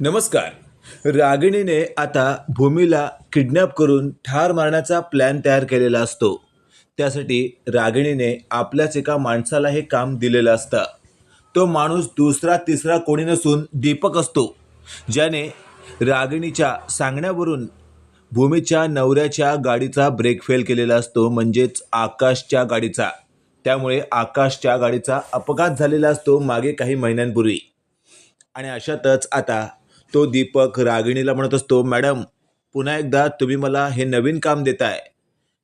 नमस्कार. रागिणीने आता भूमीला किडनॅप करून ठार मारण्याचा प्लॅन तयार केलेला असतो. त्यासाठी रागिणीने आपल्याच एका माणसाला हे काम दिलेलं असतं. तो माणूस दुसरा तिसरा कोणी नसून दीपक असतो. ज्याने रागिणीच्या सांगण्यावरून भूमीच्या नवऱ्याच्या गाडीचा ब्रेक फेल केलेला असतो म्हणजेच आकाशच्या गाडीचा. त्यामुळे आकाशच्या गाडीचा अपघात झालेला असतो मागे काही महिन्यांपूर्वी. आणि अशातच आता तो दीपक रागिणीला म्हणत असतो मॅडम पुन्हा एकदा तुम्ही मला हे नवीन काम देताय.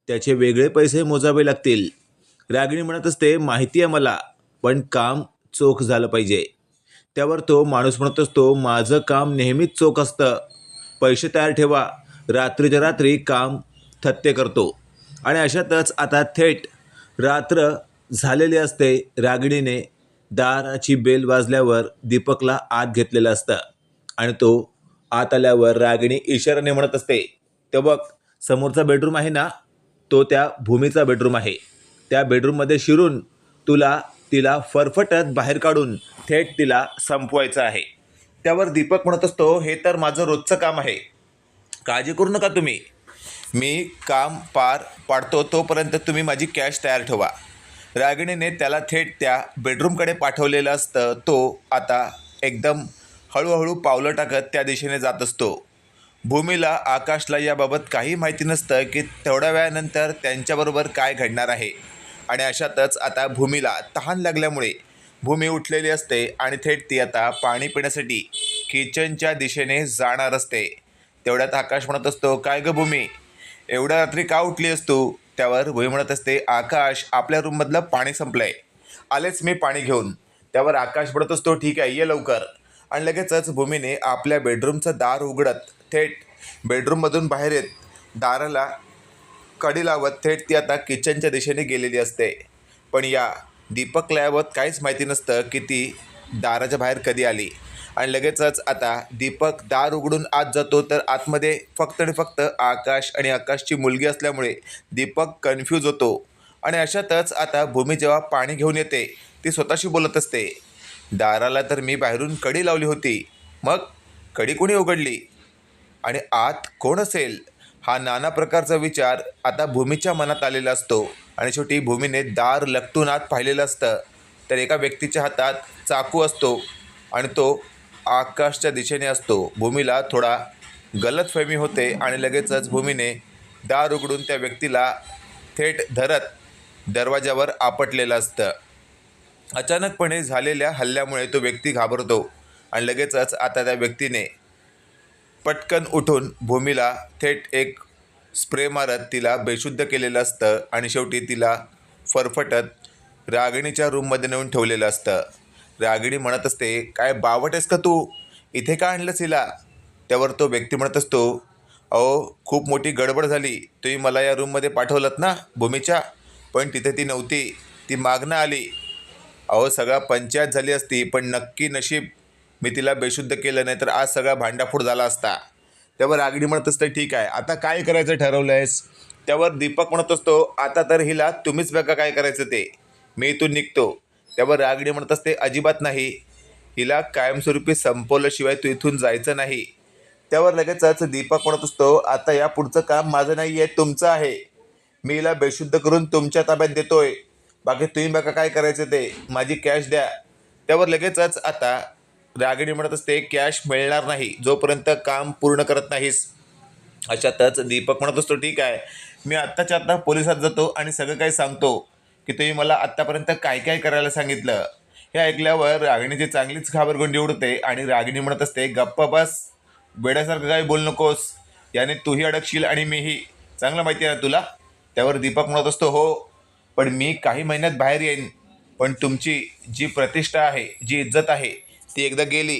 त्याचे वेगळे पैसे मोजावे लागतील. रागिणी म्हणत असते माहिती आहे मला पण काम चोख झालं पाहिजे. त्यावर तो माणूस म्हणत असतो माझं काम नेहमीच चोख असतं. पैसे तयार ठेवा. रात्रीच्या रात्री काम थत्ते करतो. आणि अशातच आता थेट रात्र झालेली असते. रागिणीने दाराची बेल वाजल्यावर दीपकला आत घेतलेलं असतं. आणि तो आत आल्यावर रागिणी इशाराने म्हणत असते ते बघ समोरचा बेडरूम आहे ना तो त्या भूमीचा बेडरूम आहे. त्या बेडरूममध्ये शिरून तुला तिला फरफटत बाहेर काढून थेट तिला संपवायचं आहे. त्यावर दीपक म्हणत असतो हे तर माझं रोजचं काम आहे. काळजी करू नका तुम्ही. मी काम पार पाडतो तोपर्यंत तुम्ही माझी कॅश तयार ठेवा. रागिणीने त्याला थेट त्या बेडरूमकडे पाठवलेलं असतं. तो आता एकदम हळूहळू पावलं टाकत त्या दिशेने जात असतो. भूमीला आकाशला याबाबत काही माहिती नसतं की तेवढ्या वेळानंतर त्यांच्याबरोबर काय घडणार आहे. आणि अशातच आता भूमीला तहान लागल्यामुळे भूमी उठलेली असते आणि थेट ती आता पाणी पिण्यासाठी किचनच्या दिशेने जाणार असते. तेवढ्यात आकाश म्हणत असतो काय ग भूमी? एवढ्या रात्री का उठली असतो त्यावर भूमी म्हणत असते आकाश आपल्या रूममधलं पाणी संपलंय. आलेच मी पाणी घेऊन. त्यावर आकाश म्हणत असतो ठीक आहे ये लवकर. आणि लगेचच भूमीने आपल्या बेडरूमचं दार उघडत थेट बेडरूममधून बाहेर येत दाराला कडी लावत थेट ती आता किचनच्या दिशेने गेलेली असते. पण या दीपकला याबाबत काहीच माहिती नसतं की ती दाराच्या बाहेर कधी आली. आणि लगेचच आता दीपक दार उघडून आत जातो तर आतमध्ये फक्त आणि फक्त आकाश आणि आकाशची मुलगी असल्यामुळे दीपक कन्फ्यूज होतो. आणि अशातच आता भूमी जेव्हा पाणी घेऊन येते ती स्वतःशी बोलत असते. दाराला तर मी बाहेरून कडी लावली होती. मग कडी कोणी उघडली? आणि आत कोण असेल? हा नाना प्रकारचा विचार आता भूमीच्या मनात आलेला असतो. आणि शेवटी भूमीने दार लटून आत पाहिलेलं असतं. तर एका व्यक्तीच्या हातात चाकू असतो आणि तो आकाशच्या दिशेने असतो. भूमीला थोडा गलतफहमी होते आणि लगेचच भूमीने दार उघडून त्या व्यक्तीला थेट धरत दरवाजावर आपटलेलं असतं. अचानकपणे झालेल्या हल्ल्यामुळे तो व्यक्ती घाबरतो आणि लगेचच आता त्या व्यक्तीने पटकन उठून भूमीला थेट एक स्प्रे मारत तिला बेशुद्ध केलेलं असतं आणि शेवटी तिला फरफटत रागिणीच्या रूममध्ये नेऊन ठेवलेलं असतं. रागिणी म्हणत असते काय बावट आहेस का तू? इथे का आणलंस हिला? त्यावर तो व्यक्ती म्हणत असतो अहो खूप मोठी गडबड झाली. तुम्ही मला या रूममध्ये पाठवलंत ना भूमीच्या? पण तिथे ती नव्हती. ती मागणं आली. अहो सगळा पंचायत झाली असती पण नक्की नशीब मी तिला बेशुद्ध केलं नाही तर आज सगळा भांडाफोड झाला असता. त्यावर रागिणी म्हणत असते ठीक आहे आता काय करायचं ठरवलं आहेस त्यावर दीपक म्हणत असतो आता तर हिला तुम्हीच बघा काय करायचं ते. मी इथून निघतो. त्यावर रागिणी म्हणत असते अजिबात नाही. हिला कायमस्वरूपी संपवल्याशिवाय तू इथून जायचं नाही. त्यावर लगेचच दीपक म्हणत असतो आता या पुढचं काम माझं नाही आहे तुमचं आहे. मी हिला बेशुद्ध करून तुमच्या ताब्यात देतोय. बाकी तुम्ही बघा काय करायचं ते. माझी कॅश द्या. त्यावर लगेचच आता रागिणी म्हणत असते कॅश मिळणार नाही. जोपर्यंत काम पूर्ण करत नाहीस. अशातच दीपक म्हणत असतो ठीक आहे. मी आत्ताच्या आत्ता पोलिसात जातो आणि सगळं काही सांगतो की तुम्ही मला आत्तापर्यंत काय काय करायला सांगितलं. हे ऐकल्यावर रागिणीची चांगलीच घाबरगुंडी उडते आणि रागिणी म्हणत असते गप्पा बस. वेड्यासारखं काही बोल नकोस. याने तूही अडकशील आणि मीही. चांगलं माहिती आहे ना तुला? त्यावर दीपक म्हणत असतो हो. पण मी काही महिन्यात बाहेर येईन. पण तुमची जी प्रतिष्ठा आहे जी इज्जत आहे ती एकदा गेली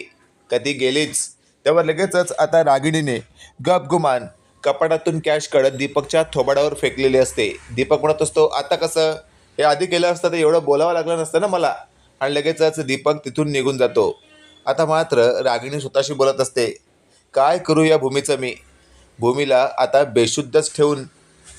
का ती गेलीच. त्यावर लगेचच आता रागिणीने गपगुमान कपाटातून कॅश कळत दीपकच्या थोबाडावर फेकलेली असते. दीपक म्हणत असतो आता कसं? हे आधी केलं असतं तर एवढं बोलावं लागलं नसतं ना मला. आणि लगेचच दीपक तिथून निघून जातो. आता मात्र रागिणी स्वतःशी बोलत असते काय करू या भूमीचं मी? भूमीला आता बेशुद्धच ठेवून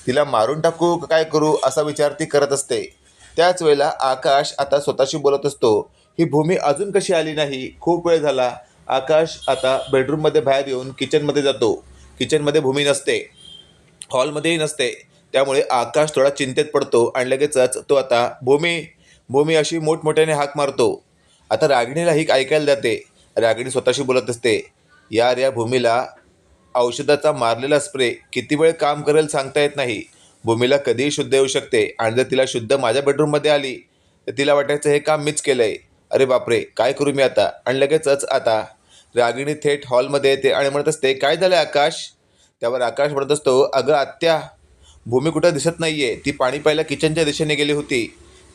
तिला मारून टाकू काय करू असा विचार ती करत असते. त्याच वेळेला आकाश आता स्वतःशी बोलत असतो. ही भूमी अजून कशी आली नाही? खूप वेळ झाला. आकाश आता बेडरूममध्ये बाहेर येऊन किचनमध्ये जातो. किचनमध्ये भूमी नसते. हॉलमध्येही नसते. त्यामुळे आकाश थोडा चिंतेत पडतो आणि लगेचच तो आता भूमी भूमी अशी मोठमोठ्याने हाक मारतो. आता रागिणीला ही ऐकायला जाते. रागिणी स्वतःशी बोलत असते. यार या भूमीला औषधाचा मारलेला स्प्रे किती वेळ काम करेल सांगता येत नाही. भूमीला कधीही शुद्ध येऊ शकते आणि जर तिला शुद्ध माझ्या बेडरूममध्ये आली तर तिला वाटायचं हे काम मीच केलं आहे अरे बापरे काय करू मी आता? आणि लगेचच आता. रागिणी थेट हॉलमध्ये येते आणि म्हणत असते काय झालं आकाश? त्यावर आकाश म्हणत असतो अगं आत्या भूमी कुठं दिसत नाही आहे ती पाणी प्यायला किचनच्या दिशेने गेली होती.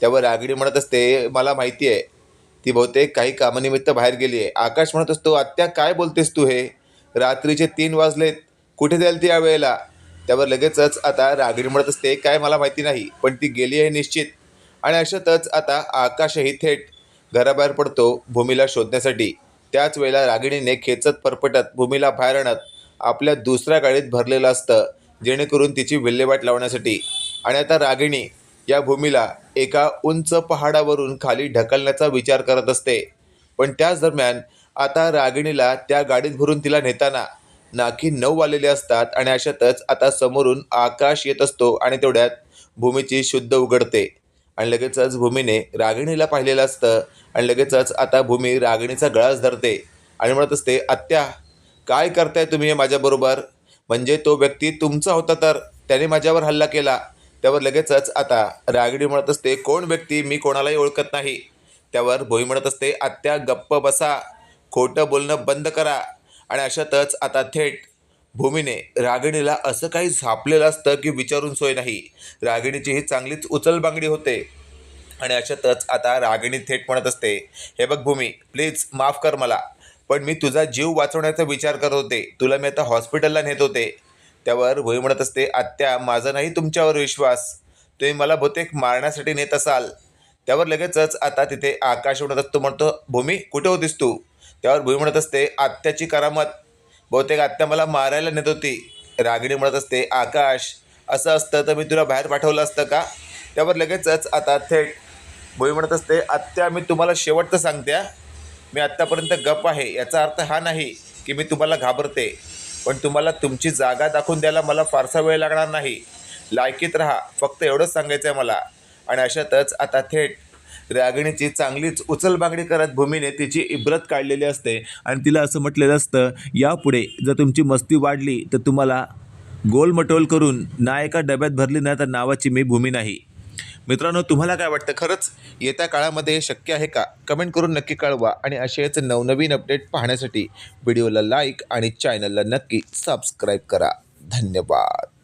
त्यावर रागिणी म्हणत असते मला माहिती आहे ती बहुतेक काही कामानिमित्त बाहेर गेली आहे आकाश म्हणत असतो आत्या काय बोलतेस तू हे? रात्रीचे तीन वाजलेत. कुठे जाईल ती या वेळेला? त्यावर लगेचच आता रागिणी म्हणत असते काय मला माहिती नाही पण ती गेली आहे निश्चित. आणि अशातच आता आकाशही थेट घराबाहेर पडतो भूमीला शोधण्यासाठी. त्याच वेळेला रागिणीने खेचत परपटत भूमीला बाहेर आणत आपल्या दुसऱ्या गाडीत भरलेलं असतं जेणेकरून तिची विल्हेवाट लावण्यासाठी. आणि आता रागिणी या भूमीला एका उंच पहाडावरून खाली ढकलण्याचा विचार करत असते. पण त्याच दरम्यान आता रागिणीला त्या गाडीत भरून तिला नेताना नाकी नऊ आलेले असतात आणि अशातच आता समोरून आकाश येत असतो आणि तेवढ्यात भूमीची शुद्ध उघडते. आणि लगेचच भूमीने रागिणीला पाहिलेलं असतं आणि लगेचच आता भूमी रागिणीचा गळाच धरते आणि म्हणत असते आत्या काय करताय तुम्ही माझ्याबरोबर? म्हणजे तो व्यक्ती तुमचा होता तर त्याने माझ्यावर हल्ला केला. त्यावर लगेचच आता रागिणी म्हणत असते कोण व्यक्ती? मी कोणालाही ओळखत नाही. त्यावर भोई म्हणत असते आत्या गप्प बसा. खोटं बोलणं बंद करा. आणि अशातच आता थेट भूमीने रागिणीला असं काही झापलेलं असतं की विचारून सोय नाही. रागिणीची ही चांगलीच उचलबांगडी होते. आणि अशातच आता रागिणी थेट म्हणत असते हे बघ भूमी प्लीज माफ कर मला पण मी तुझा जीव वाचवण्याचा विचार करत होते. तुला मी आता हॉस्पिटलला नेत होते. त्यावर भूमी म्हणत असते आत्या माझा नाही तुमच्यावर विश्वास. तुम्ही मला बहुतेक मारण्यासाठी नेत असाल. त्यावर लगेचच आता तिथे आकाश म्हणत असतो म्हणतो भूमी कुठे होतीस तू? त्यावर भुई म्हणत असते आत्याची करामत. बहुतेक आत्या मला मारायला नेत होती. रागिणी म्हणत असते आकाश असं असतं तर मी तुला बाहेर पाठवलं असतं का? त्यावर लगेचच आता थेट भुई म्हणत असते आत्या मी तुम्हाला शेवटचं सांगते हा. मी आत्तापर्यंत गप आहे. याचा अर्थ हा नाही की मी तुम्हाला घाबरते पण तुम्हाला तुमची जागा दाखवून द्यायला मला फारसा वेळ लागणार नाही. लायकीत राहा. फक्त एवढंच सांगायचं आहे मला. आणि अशातच आता थेट रागिणीची चांगलीच उचलबांगडी करत भूमीने तिची इब्रत काढलेली असते. आणि तिला असं म्हटलेलं असतं यापुढे जर तुमची मस्ती वाढली तर तुम्हाला गोलमटोल करून ना एका डब्यात भरली ना तर नावाची मी भूमी नाही. मित्रांनो तुम्हाला काय वाटतं? खरंच येत्या काळामध्ये हे शक्य आहे का? कमेंट करून नक्की कळवा. आणि असेच नवनवीन अपडेट पाहण्यासाठी व्हिडिओला लाईक आणि चॅनलला नक्की सबस्क्राईब करा. धन्यवाद.